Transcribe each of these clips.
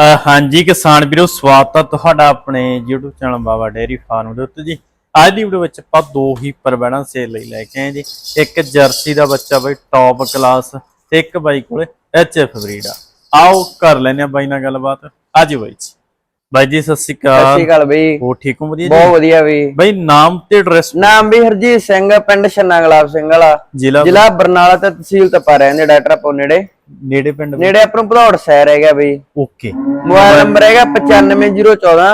ਹਾਂਜੀ ਕਿਸਾਨ ਵੀਰੋ ਸਵਾਗਤ ਹੈ ਤੁਹਾਡਾ ਆਪਣੇ YouTube channel Baba dairy farm ਦੇ ਉੱਤੇ ਜੀ। ਅੱਜ ਦੀ ਵੀਡੀਓ ਵਿੱਚ ਆਪਾਂ ਦੋ ਹੀ ਪਰਬੈਣਾ ਸੇਲ ਲਈ ਲੈ ਕੇ ਆਏ ਜੀ। ਇੱਕ ਜਰਸੀ ਦਾ ਬੱਚਾ ਬਾਈ ਟੌਪ ਕਲਾਸ ਤੇ ਇੱਕ ਬਾਈ ਕੋਲੇ ਐਚਐਫ ਬਰੀਡ ਆ। ਆਓ ਕਰ ਲੈਨੇ ਆ ਬਾਈ ਨਾਲ ਗੱਲਬਾਤ। ਅੱਜ ਬਾਈ ਜੀ। ਬਾਈ ਜੀ ਸਤਿ ਸ਼੍ਰੀ ਸਤਿ ਸ਼੍ਰੀ ਅਕਾਲ ਅਕਾਲ ਬਈ। ਹੋ ਠੀਕ ਹੋ? ਵਧੀਆ ਬਹੁਤ ਵਧੀਆ ਬਈ। ਬਾਈ ਨਾਮ ਤੇ ਐਡਰੈਸ ਨਾਮ ਵੀ ਹਰਜੀਤ ਸਿੰਘ ਪਿੰਡ ਛੰਨਾ ਗੁਲਾਬ ਸਿੰਘ ਵਾਲਾ। ਜ਼ਿਲ੍ਹਾ ਜ਼ਿਲ੍ਹਾ ਬਰਨਾਲਾ ਤੇ ਤਹਿਸੀਲ ਤਪਾ ਰਹਿੰਦੇ ਡਾਕਟਰ ਆਪੋ ਨੇੜੇ। ਨੇੜੇ ਪਿੰਡ ਨੇੜੇ ਆਪਣਾ ਭਦੌੜ ਸ਼ਹਿਰ ਹੈਗਾ ਬਈ। ਓਕੇ। ਮੋਬਾਈਲ ਨੰਬਰ ਹੈਗਾ 95014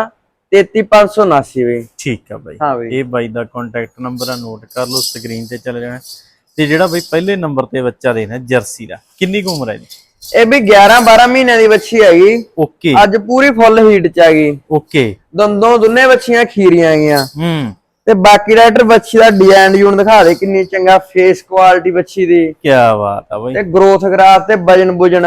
33579 ਬਈ। ਠੀਕ ਆ ਬਾਈ। ਹਾਂ ਬਈ। ਇਹ ਬਾਈ ਦਾ ਕੰਟੈਕਟ ਨੰਬਰ ਆ ਨੋਟ ਕਰ ਲਓ ਸਕਰੀਨ ਤੇ ਚੱਲ ਜਾਣਾ। ਤੇ ਜਿਹੜਾ ਬਾਈ ਪਹਿਲੇ ਨੰਬਰ ਤੇ ਬੱਚਾ ਦੇਣਾ ਜਰਸੀ ਦਾ ਕਿੰਨੀ ਕੁ ਉਮਰ ਹੈ ਜੀ ਇਹ ਵੀ 11 12 ਮਹੀਨਿਆਂ ਦੀ ਬੱਚੀ ਹੈਗੀ। ਓਕੇ। ਅੱਜ ਪੂਰੀ ਫੁੱਲ ਹੀਟ ਚ ਹੈਗੀ। ਓਕੇ। ਦੰਦੋਂ ਦੁੰਨੇ ਬੱਚੀਆਂ ਖੀਰੀਆਂ ਹੈਗੀਆਂ। ਹੂੰ। ਤੇ ਬਾਕੀ ਡਾਕਟਰ ਬੱਚੀ ਦਾ ਡਿਜ਼ਾਈਨ ਯੂਨ ਦਿਖਾ ਦੇ ਕਿੰਨੀ ਚੰਗਾ ਫੇਸ ਕੁਆਲਿਟੀ ਬੱਚੀ ਦੀ। ਕੀ ਬਾਤ ਆ ਬਾਈ। ਤੇ ਗਰੋਥ ਗਰਾਫ ਤੇ ਵਜਨ ਬੁਜਣ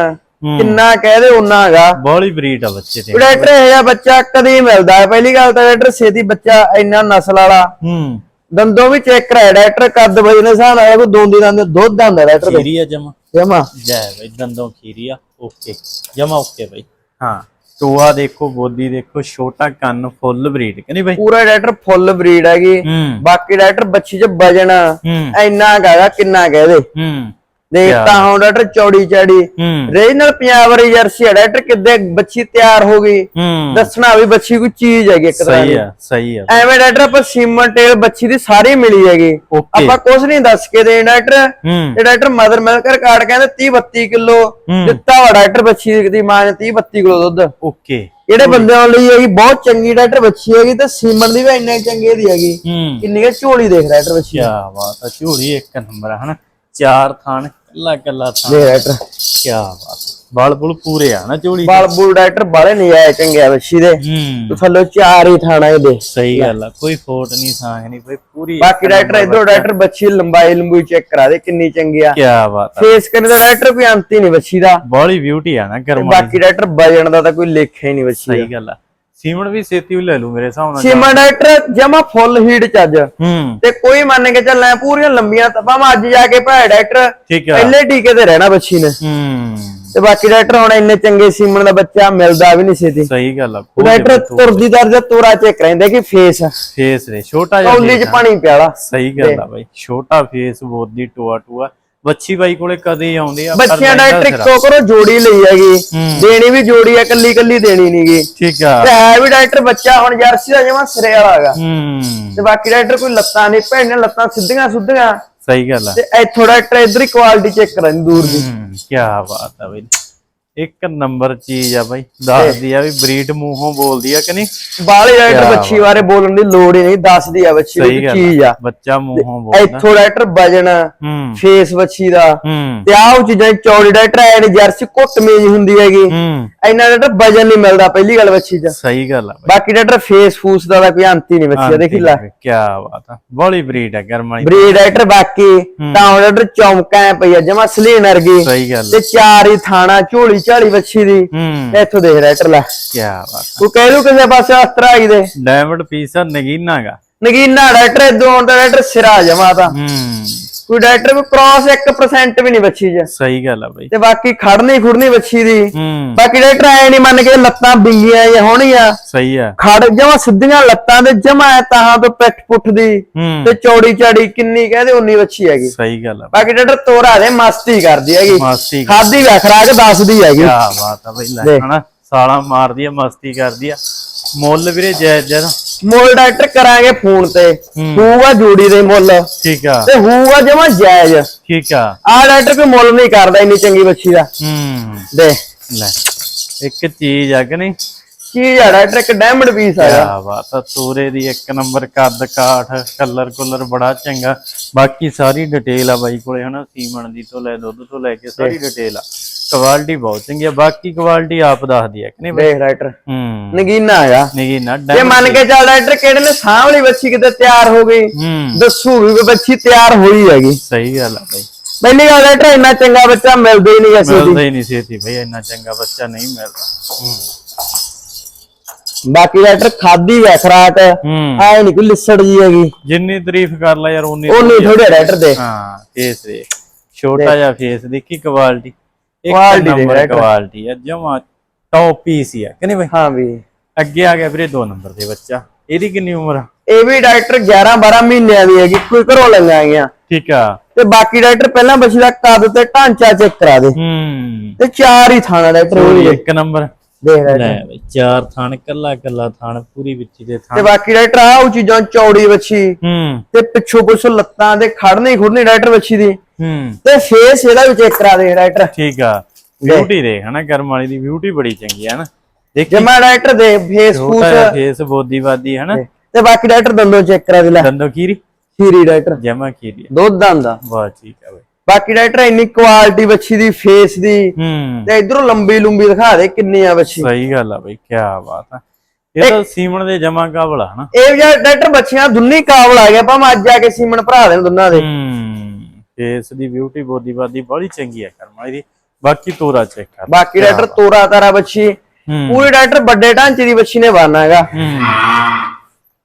ਕਿੰਨਾ ਕਹਦੇ ਉਹਨਾਂ ਹੈਗਾ ਬੋਲੀ ਬਰੀਡ ਆ ਬੱਚੇ ਤੇ ਡਾਕਟਰ ਇਹ ਜਿਹਾ ਬੱਚਾ ਕਦੇ ਮਿਲਦਾ। ਹੈ ਪਹਿਲੀ ਗੱਲ ਤਾਂ ਡਾਕਟਰ ਛੇਤੀ ਬੱਚਾ ਇੰਨਾ ਨਸਲ ਵਾਲਾ। ਹੂੰ। ਦੰਦੋਂ ਵੀ ਚੈੱਕ ਕਰਾਇਆ ਡਾਕਟਰ ਕੱਦ ਵਜਨ ਦੇ ਹਿਸਾਬ ਨਾਲ ਕੋਈ ਦੋਂਦੀ ਦੰਦ ਦੁੱਧ ਆਂਦਾ ਡਾਕਟਰ ਦੇ। ਖੀਰੀ ਆ ਜਮਾ। ਜਮਾ। ਜੈ ਬਾਈ ਦੰਦੋਂ ਖੀਰੀ ਆ। ਓਕੇ। ਜਮਾ ਓਕੇ ਬਾਈ। ਹਾਂ। ਟੋਆ ਦੇਖੋ ਬੋਦੀ ਦੇਖੋ ਛੋਟਾ ਕੰਨ ਫੁੱਲ ਬਰੀਡ ਕਿ ਨਹੀਂ ਬਾਈ? ਪੂਰਾ ਡਾਕਟਰ ਫੁੱਲ ਬਰੀਡ ਹੈਗੀ। ਬਾਕੀ ਡਾਕਟਰ ਬੱਚੀ ਚ ਵਜਨ ਇੰਨਾ ਕੁ ਹੈਗਾ ਕਿੰਨਾ ਕਹਦੇ ਹੂੰ। ਦੇਖ ਤਾਂ ਹੁਣ ਡਾਕਟਰ ਚੌੜੀ ਚਾੜੀ। ਹੂੰ। ਰੀਜਨਲ ਪੰਜਾਬ ਵਾਲੀ ਜਰਸੀ ਹੈ ਡਾਕਟਰ ਕਿੱਦੇ ਬੱਚੀ ਤਿਆਰ ਹੋ ਗਈ। ਹੂੰ। ਦੱਸਣਾ ਵੀ ਬੱਚੀ ਕੋਈ ਚੀਜ਼ ਹੈਗੀ ਇੱਕ ਤਰ੍ਹਾਂ ਸਹੀ ਦੀ। ਆ ਸਹੀ ਆ। ਐਵੇਂ ਡਾਕਟਰ ਆਪਾਂ ਸੀਮਨ ਟੇਲ ਬੱਚੀ ਦੀ ਸਾਰੀ ਮਿਲੀ ਹੈਗੀ। ਆਪਾਂ ਕੁਝ ਨਹੀਂ ਦੱਸ ਕੇ ਦੇ ਡਾਕਟਰ। ਹੂੰ। ਤੇ ਡਾਕਟਰ ਮਦਰ ਮਿਲਕ ਰਿਕਾਰਡ ਕਹਿੰਦੇ 30 32 ਕਿਲੋ। ਹੂੰ। ਦਿੱਤਾ ਵਾ ਡਾਕਟਰ ਬੱਚੀ ਦੀ ਮਾਂ ਨੇ 30 32 ਕਿਲੋ ਦੁੱਧ। ਓਕੇ। ਜਿਹੜੇ ਬੰਦਿਆਂ ਲਈ ਹੈਗੀ ਬਹੁਤ ਚੰਗੀ ਡਾਕਟਰ ਬੱਚੀ ਹੈਗੀ ਤੇ ਸੀਮਨ ਦੀ ਵੀ ਇੰਨੇ ਚੰਗੇ ਦੀ ਹੈਗੀ। ਹੂੰ। ਕਿੰਨੀ ਝੋਲੀ ਦੇਖ ਡਾਕਟਰ ਬੱਚੀ ਕੀ ਬਾਤ ਆ ਝੋਲੀ ਇੱਕ ਨੰਬਰ ਹਨਾ? ਚਾਰ ਥਾਨ ਕੱਲਾ ਥਾਨ ਦੇ ਡਾਕਟਰ ਕੀ ਬਾਤ ਬਲ ਬੁਲ ਪੂਰੇ ਆ ਨਾ ਝੋਲੀ ਬਾਲ ਬੂਲ ਡਾਕਟਰ ਬਾਲੇ ਨਹੀਂ ਆਏ ਚੰਗੇ ਆ ਬੱਚੀ ਦੇ। ਹੂੰ। ਤੇ ਥੱਲੇ ਚਾਰ ਹੀ ਥਾਣਾ ਇਹਦੇ। ਸਹੀ ਗੱਲ ਆ ਕੋਈ ਫੋਟ ਨਹੀਂ ਸਾਂਗ ਨਹੀਂ ਬਈ ਪੂਰੀ ਬਾਕੀ ਡਾਕਟਰ ਇਧਰੋਂ ਡਾਕਟਰ ਬੱਚੀ ਲੰਬਾਈ ਲੰਬੂਈ ਚੈੱਕ ਕਰਾ ਦੇ ਕਿੰਨੀ ਚੰਗੀ ਆ। ਕੀ ਬਾਤ ਆ। ਫੇਸ ਕਰਨੇ ਦਾ ਡਾਕਟਰ ਕੋਈ ਅੰਤ ਹੀ ਨਹੀਂ ਬੱਚੀ ਦਾ। ਬੋਲੀ ਬਿਊਟੀ ਆ ਨਾ ਕਰਮ ਬਾਕੀ ਡਾਕਟਰ ਵਜਣ ਦਾ ਤਾਂ ਕੋਈ ਲੇਖਾ ਹੀ ਨਹੀਂ ਬੱਚੀ ਸਹੀ ਗੱਲ ਆ। ਸੀਮਣ ਵੀ ਛੇਤੀ ਉਹ ਲੈ ਲੂ ਮੇਰੇ ਹਿਸਾਬ ਨਾਲ ਸੀਮਾ ਡਾਕਟਰ ਜਮਾ ਫੁੱਲ ਹੀਟ ਚ ਅੱਜ। ਹੂੰ। ਤੇ ਕੋਈ ਮੰਨ ਕੇ ਚੱਲਣਾ ਪੂਰੀਆਂ ਲੰਬੀਆਂ ਤਪਾਂ ਮੈਂ ਅੱਜ ਜਾ ਕੇ ਭਾਈ ਡਾਕਟਰ ਠੀਕ ਆ। ਪਹਿਲੇ ਟੀਕੇ ਤੇ ਰਹਿਣਾ ਬੱਚੀ ਨੇ। ਹੂੰ। ਤੇ ਬਾਕੀ ਡਾਕਟਰ ਹੁਣ ਇੰਨੇ ਚੰਗੇ ਸੀਮਨ ਦਾ ਬੱਚਾ ਮਿਲਦਾ ਵੀ ਨਹੀਂ ਛੇਤੀ ਸਹੀ ਗੱਲ ਆ ਡਾਕਟਰ ਤੁਰਦੀ ਦਰਜਾ ਤੋਰਾ ਚੈੱਕ ਰਹਿੰਦੇ ਕਿ ਫੇਸ ਫੇਸ ਦੇ ਛੋਟਾ ਜਿਹਾ ਕੌਲੀ ਚ ਪਾਣੀ ਪਿਆਲਾ। ਸਹੀ ਗੱਲ ਆ ਬਾਈ ਛੋਟਾ ਫੇਸ ਬੋਦੀ ਟੋਆ ਟੋਆ ਬੱਚੀ ਬਾਈ ਕੋਲੇ ਕਦੇ ਆਉਂਦੀ ਆ ਬੱਚਿਆਂ ਡਾਕਟਰ ਸਿਰਾ। ਇੱਕੋ ਕਰੋ ਜੋੜੀ ਲਈ ਹੈਗੀ। ਦੇਣੀ ਵੀ ਜੋੜੀ ਆ ਕੱਲੀ ਕੱਲੀ ਦੇਣੀ ਨਹੀਂਗੀ ਠੀਕ ਆ। ਤੇ ਹੈ ਵੀ ਡਾਕਟਰ ਬੱਚਾ ਹੁਣ ਜਰਸੀ ਦਾ ਜਮਾ ਸਿਰੇ ਵਾਲਾ ਹੈਗਾ। ਹੂੰ। ਤੇ ਬਾਕੀ ਡਾਕਟਰ ਕੋਈ ਲੱਤਾਂ ਨਹੀਂ ਭੈਣ ਲੱਤਾਂ ਸਿੱਧੀਆਂ ਸੁੱਧੀਆਂ। ਸਹੀ ਗੱਲ ਆ। ਤੇ ਇੱਥੋਂ ਡਾਕਟਰ ਇਧਰ ਹੀ ਕੁਆਲਿਟੀ ਚੈੱਕ ਕਰਨ ਦੂਰ ਦੀ। ਹੂੰ ਕੀ ਬਾਤ ਆ ਬਈ। ਇੱਕ ਨੰਬਰ ਚੀਜ਼ ਆ ਬਾਈ ਦੱਸਦੀ ਆ ਵੀ ਬਰੀਡ ਮੂੰਹੋਂ ਬੋਲਦੀ ਆ ਕਿ ਨਹੀਂ? ਬਾਲੇ ਕਿਆ ਬੱਚੀ ਬਾਰੇ ਬੋਲਣ ਦੀ ਲੋੜ ਹੀ ਨਹੀਂ ਦੱਸਦੀ ਆ ਬੱਚੀ ਦੀ ਚੀਜ਼ ਆ। ਬੱਚਾ ਮੂੰਹੋਂ ਬੋਲਦਾ। ਇੱਥੋਂ ਡਾਕਟਰ ਵਜਨ ਹੂੰ। ਫੇਸ ਬੱਚੀ ਦਾ। ਤੇ ਆਹ ਉਹ ਚੀਜ਼ਾਂ ਚੌੜੀ ਡਾਕਟਰ ਐ ਨਹੀਂ ਜਰਸੀ ਘੁੱਟ ਮੇਜ ਹੁੰਦੀ ਹੈਗੀ। ਇੰਨਾ ਡਾਕਟਰ ਵਜਨ ਨਹੀਂ ਮਿਲਦਾ ਪਹਿਲੀ ਗੱਲ ਬੱਚੀ 'ਚ। ਸਹੀ ਗੱਲ ਆ ਬਾਕੀ ਡਾਕਟਰ ਫੇਸ ਫੂਸ ਦਾ ਤਾਂ ਕੋਈ ਅੰਤ ਹੀ ਨਹੀਂ ਬੱਚੀ ਦਾ ਦੇਖੀ ਲੈ। ਕੀ ਬਾਤ ਆ। ਬੋਲੀ ਬਰੀਡ ਆ ਗਰਮ ਵਾਲੀ ਬਰੀਡ ਡਾਕਟਰ ਬਾਕੀ ਤਾਂ ਡਾਕਟਰ ਚੌਂਕਾਂ ਪਈ ਆ ਜਮਾ ਸਲੀਨ ਵਰਗੀ। ਸਹੀ ਗੱਲ ਤੇ ਚਾਰ ਹੀ ਥਾਣਾ ਝੋਲੀ ਝਾਲੀ ਬੱਚੀ ਦੀ। ਹੂੰ। ਇੱਥੋਂ ਦੇਖ ਡਾਕਟਰ ਲੈ ਕੀ ਬਾਤ ਤੂੰ ਕਹਿ ਲੂ ਕਿਸੇ ਪਾਸੇ ਅਸਤਰਾ ਆਈ ਦੇ। ਡਾਇਮੰਡ ਪੀਸ ਨਗੀਨਾਗਾ। ਨਗੀਨਾ ਡਾਕਟਰ ਇਦੋਂ ਆਉਂਦਾ ਡਾਕਟਰ ਸਿਰਾ ਜਮਾ ਤਾਂ ਹੂੰ। ਕੋਈ ਡਾਕਟਰ ਕੋਈ ਕ੍ਰਾਸ 1% ਵੀ ਨਹੀਂ ਬੱਚੀ 'ਚ। ਸਹੀ ਗੱਲ ਆ ਬਾਈ। ਤੇ ਬਾਕੀ ਖੜਨੀ ਖੁੜਨੀ ਬੱਚੀ ਦੀ। ਬਾਕੀ ਡਾਕਟਰ ਐ ਨਹੀਂ ਮੰਨ ਕੇ ਲੱਤਾਂ ਬਿੰਗੀਆਂ ਜਾਂ ਹੋਣੀਆਂ ਸਹੀ ਆ। ਖੜ ਜਮਾ ਸਿੱਧੀਆਂ ਲੱਤਾਂ ਤੇ ਜਮਾ ਤਾਹਾਂ ਤੋਂ ਪਿੱਠ ਪੁੱਠ ਦੀ। ਤੇ ਚੌੜੀ ਚਾੜੀ ਕਿੰਨੀ ਕਹਦੇ ਉਨੀ ਬੱਚੀ ਹੈਗੀ। ਸਹੀ ਗੱਲ ਆ। ਬਾਕੀ ਡਾਕਟਰ ਤੋਰਾ ਦੇ ਮਸਤੀ ਕਰਦੀ ਹੈਗੀ। ਮਸਤੀ ਖਾਦੀ ਵਾ ਖਰਾਕ ਦੱਸਦੀ ਹੈਗੀ। ਕੀ ਬਾਤ ਆ ਬਈ ਲੈ। ਹਨਾ ਸਾਲਾ ਮਾਰਦੀ ਆ ਮਸਤੀ ਕਰਦੀ ਆ। ਮੁੱਲ ਵੀਰੇ ਜਾਇਜ਼ ਜਦ ਮੁੱਲ ਡਾਕਟਰ ਕਰਾਂਗੇ ਫੋਨ ਤੇ। ਹੂਗਾ ਜੋੜੀ ਦੇ ਮੁੱਲ। ਠੀਕ ਆ। ਤੇ ਹੂਗਾ ਜਮਾ ਜਾਇਜ਼। ਠੀਕ ਆ। ਆ ਡਾਕਟਰ ਕੋਈ ਮੁੱਲ ਨਹੀਂ ਕਰਦਾ ਇੰਨੀ ਚੰਗੀ ਬੱਚੀ ਦਾ। ਹੂੰ। ਦੇ। ਲੈ ਇੱਕ ਚੀਜ਼ ਆ ਕਿ ਨਹੀਂ? ਚੀਜ਼ ਆ ਡਾਕਟਰ ਇੱਕ ਡਾਇਮੰਡ ਪੀਸ ਆਇਆ ਕਿਆ ਬਾਤ ਆ ਤੋਰੇ ਦੀ ਇੱਕ ਨੰਬਰ ਕੱਦ ਕਾਠ ਕਲਰ ਕੁਲਰ ਬੜਾ ਚੰਗਾ। ਬਾਕੀ ਸਾਰੀ ਡਿਟੇਲ ਆ ਬਾਈ ਕੋਲੇ ਹਨਾ? ਸੀਮਣ ਦੀ ਤੋਂ ਲੈ ਦੁੱਧ ਤੋਂ ਲੈ ਕੇ ਸਾਰੀ ਡਿਟੇਲ ਆ। ਕੁਆਲਿਟੀ ਬਹੁਤ ਚੰਗੀ ਆ ਬਾਕੀ ਕੁਆਲਿਟੀ ਆਪ ਦੱਸਦੀ ਆ ਕਿ ਨਹੀਂ ਬਾਈ? ਦੇਖ ਡਾਕਟਰ ਹੂੰ। ਨਗੀਨਾ ਆਇਆ ਨਹੀਂ ਨਾ ਜੇ ਮੰਨ ਕੇ ਚੱਲ ਡਾਕਟਰ ਕਿਹੜੇ ਨੇ ਸਾਹਮਣੀ ਬੱਚੀ ਕਿਤੇ ਤਿਆਰ ਹੋ ਗਈ? ਹੂੰ। ਦੱਸੂ ਵੀ ਬੱਚੀ ਤਿਆਰ ਹੋਈ ਹੈਗੀ। ਸਹੀ ਗੱਲ ਆ ਬਾਈ। ਪਹਿਲੀ ਗੱਲ ਡਾਕਟਰ ਇੰਨਾ ਚੰਗਾ ਬੱਚਾ ਮਿਲਦਾ ਹੀ ਨਹੀਂ ਅਸੀਂ ਮਿਲਦਾ ਹੀ ਨਹੀਂ ਛੇਤੀ ਬਈ ਇੰਨਾ ਚੰਗਾ ਬੱਚਾ ਨਹੀਂ ਮਿਲਦਾ। ਹੂੰ। ਬਾਕੀ ਡਾਕਟਰ ਖਾਦੀ ਹੈ ਖਰਾਕ। ਹੂੰ। ਐ ਨਹੀਂ ਕੋਈ ਲਿਸੜ ਜੀ ਹੈਗੀ। ਜਿੰਨੀ ਤਾਰੀਫ ਕਰ ਲੈ ਯਾਰ ਉਨੀ ਉਹ ਨਹੀਂ ਥੋੜੇ ਡਾਕਟਰ ਦੇ। ਹਾਂ ਫੇਸ ਦੇ ਛੋਟਾ ਜਿਹਾ ਫੇਸ ਦੇਖੀ ਕੁਆਲਿਟੀ ਨੰਬਰ ਰਿਹਾ ਇੱਕ। ਕੁਆਲਿਟੀ ਆ ਜਮਾ ਟੌਪ ਪੀਸ ਹੀ ਕਿ ਨਹੀਂ ਬਾਈ? ਹਾਂ ਵੀ ਅੱਗੇ ਆ ਗਿਆ ਵੀਰੇ 2 ਨੰਬਰ ਦੇ ਬੱਚਾ। ਇਹਦੀ ਕਿੰਨੀ ਉਮਰ ਆ? ਇਹ ਵੀ ਡਾਕਟਰ 11 12 ਮਹੀਨਿਆਂ ਦੀ ਹੈਗੀ ਕੋਈ ਘਰੋਂ ਲੰਗਾ ਗਈਆਂ ਠੀਕ ਆ। ਤੇ ਬਾਕੀ ਡਾਕਟਰ ਪਹਿਲਾਂ ਬੱਚੀ ਦਾ ਕੱਦ ਤੇ ਢਾਂਚਾ ਚੈੱਕ ਕਰਾ ਦੇ। ਹੂੰ। ਤੇ ਚਾਰ ਹੀ ਥਾਣਾ ਡਾਕਟਰ। ਇੱਕ ਨੰਬਰ ਬਈ ਚਾਰ ਥਾਣ ਕੱਲਾ ਕੱਲਾ ਥਾਣ ਪੂਰੀ ਵਿੱਚੀ ਦੇ ਤੇ ਥਾਣ ਬਾਕੀ ਡਾਕਟਰ ਆ ਉਹ ਚੀਜ਼ਾਂ ਚੌੜੀ ਬੱਚੀ ਹੂੰ। ਤੇ ਪਿੱਛੋਂ ਕੁਛ ਲੱਤਾਂ ਦੇ ਖੜਨੇ ਖੁਰਨੇ ਡਾਕਟਰ ਬੱਚੀ ਦੀ। ਹੂੰ। ਤੇ ਫੇਸ ਇਹਦਾ ਵੀ ਚੈੱਕ ਕਰਾ ਦੇ ਡਾਕਟਰ। ਠੀਕ ਆ। ਬਿਊਟੀ ਦੇ ਹਨਾ ਕਰਮ ਵਾਲੀ ਦੀ ਬਿਊਟੀ ਬੜੀ ਚੰਗੀ ਆ ਨਾ ਦੇਖੀ। ਜਮਾ ਡਾਕਟਰ ਦੇ ਫੇਸ ਫੂਸ। ਛੋਟਾ ਫੇਸ ਬੋਦੀਵਾਦੀ ਹਨਾ। ਤੇ ਬਾਕੀ ਡਾਕਟਰ ਦੰਦੋਂ ਚੈੱਕ ਕਰਾ ਦੇ ਲੈ। ਦੰਦੋ ਖੀਰੀ? ਖੀਰੀ ਡਾਕਟਰ। ਜਮਾ ਆ। ਦੁੱਧ ਆਂਦਾ। ਵਾਹ ਠੀਕ ਆ ਬਈ। ਬਾਕੀ ਡਾਕਟਰ ਇੰਨੀ ਕੁਆਲਿਟੀ ਬੱਚੀ ਦੀ ਫੇਸ ਦੀ। ਤੇ ਇਧਰੋਂ ਲੰਬੀ ਲੰਬੀ ਦਿਖਾ ਦੇ ਕਿੰਨੀ ਆ ਬੱਚੀ ਸਹੀ ਗੱਲ ਆ ਬਈ ਕੀ ਬਾਤ ਆ। ਇਹ ਤਾਂ ਸੀਮਣ ਦੇ ਜਮਾ ਕਾਬਲ ਆ ਹਨਾ? ਇਹ ਜਿਹੜਾ ਡਾਕਟਰ ਬੱਚੀਆਂ ਦੁੰਨੀ ਕਾਬਲ ਆ ਗਿਆ ਭਾਵੇਂ ਅੱਜ ਆ ਕੇ ਸੀਮਨ ਭਰਾ ਦੇਣ ਦੋਨਾਂ ਦੇ। ਫੇਸ ਦੀ ਬਿਊਟੀ ਬੋਦੀਵਾਦੀ ਬੜੀ ਚੰਗੀ ਆ ਕਰਮ ਵਾਲੀ ਦੀ। ਬਾਕੀ ਤੋਰਾ ਚੈੱਕ ਕਰ। ਬਾਕੀ ਡਾਕਟਰ ਤੋਰਾ ਤਾਰਾ ਬੱਚੀ ਹੂੰ। ਪੂਰੀ ਡਾਕਟਰ ਵੱਡੇ ਢਾਂਚੇ ਦੀ ਬੱਚੀ ਨੇ ਬਾਨਾ ਹੈਗਾ।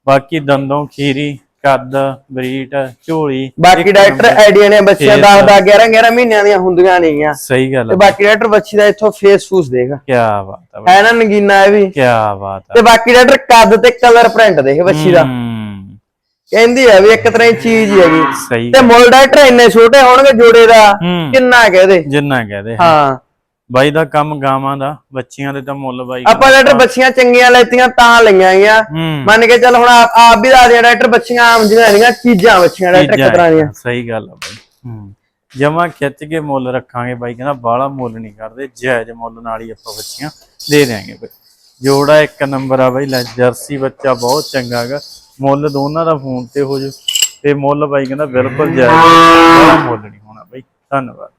ਬਾਕੀ ਦੰਦੋਂ ਖੀਰੀ ਕੱਦ ਬਰੀਟ ਝੋਲੀ ਬਾਕੀ ਡਾਕਟਰ ਆਈਡੀਆ ਨੇ ਬੱਚੀਆਂ 10 10 11 11 ਮਹੀਨਿਆਂ ਦੀਆਂ ਹੁੰਦੀਆਂ ਨਹੀਂਆਂ ਸਹੀ ਗੱਲ ਤੇ ਆ ਬਾਕੀ ਡਾਕਟਰ ਬੱਚੀ ਦਾ ਇੱਥੋਂ ਫੇਸ ਫੂਸ ਦੇਖ। ਕੀ ਬਾਤ ਆ ਬਈ ਹੈ ਨਾ ਨਗੀਨਾ ਇਹ ਵੀ। ਕੀ ਬਾਤ ਆ। ਤੇ ਬਾਕੀ ਡਾਕਟਰ ਕੱਦ ਤੇ ਕਲਰ ਪ੍ਰਿੰਟ ਦੇਖ ਬੱਚੀ ਦਾ। ਹੂੰ। ਕਹਿੰਦੀ ਆ ਵੀ ਇੱਕ ਤਰ੍ਹਾਂ ਦੀ ਚੀਜ਼ ਹੀ ਹੈਗੀ। ਤੇ ਮੁੱਲ ਡਾਕਟਰ ਇੰਨੇ ਛੋਟੇ ਹੋਣਗੇ ਜੋੜੇ ਦਾ। ਹੂੰ। ਕਿੰਨਾ ਕਹਦੇ ਜਿੰਨਾ ਕਹਦੇ ਹਾਂ। ਬਾਈ ਦਾ ਕੰਮ ਗਾਵਾਂ ਦਾ ਬੱਚੀਆਂ ਦੇ ਤਾਂ ਮੁੱਲ ਬਾਈ ਆਪਾਂ ਡਾਕਟਰ ਬੱਚੀਆਂ ਚੰਗੀਆਂ ਲੈਤੀਆਂ ਤਾਂ ਲਈਆਂ ਹੂੰ। ਮੰਨ ਕੇ ਚੱਲ ਹੁਣ ਆਪ ਆਪ ਵੀ ਦੱਸਦੇ ਆ ਡਾਕਟਰ ਬੱਚੀਆਂ ਆਮ ਜਿਹੀਆਂ ਨਹੀਂਆਂ ਚੀਜ਼ਾਂ ਬੱਚੀਆਂ ਡਾਕਟਰ ਤਰ੍ਹਾਂ ਦੀਆਂ। ਸਹੀ ਗੱਲ ਆ ਬਾਈ। ਜਮਾ ਖਿੱਚ ਕੇ ਮੁੱਲ ਰੱਖਾਂਗੇ ਬਾਈ ਕਹਿੰਦਾ ਬਾਹਲਾ ਮੁੱਲ ਨਹੀਂ ਕਰਦੇ ਜਾਇਜ਼ ਮੁੱਲ ਨਾਲ ਹੀ ਆਪਾਂ ਬੱਚੀਆਂ ਦੇ ਦਿਆਂਗੇ ਬਾਈ। ਜੋੜਾ ਇੱਕ ਨੰਬਰ ਆ ਬਾਈ ਲੈ ਜਰਸੀ ਬੱਚਾ ਬਹੁਤ ਚੰਗਾ ਹੈਗਾ। ਮੁੱਲ ਦੋਨਾਂ ਦਾ ਫੋਨ ਤੇ ਹੋ ਜੂ ਤੇ ਮੁੱਲ ਬਾਈ ਕਹਿੰਦਾ ਬਿਲਕੁਲ ਜਾਇਜ਼ ਮੁੱਲ ਨਹੀਂ ਹੋਣਾ ਬਾਈ। ਧੰਨਵਾਦ।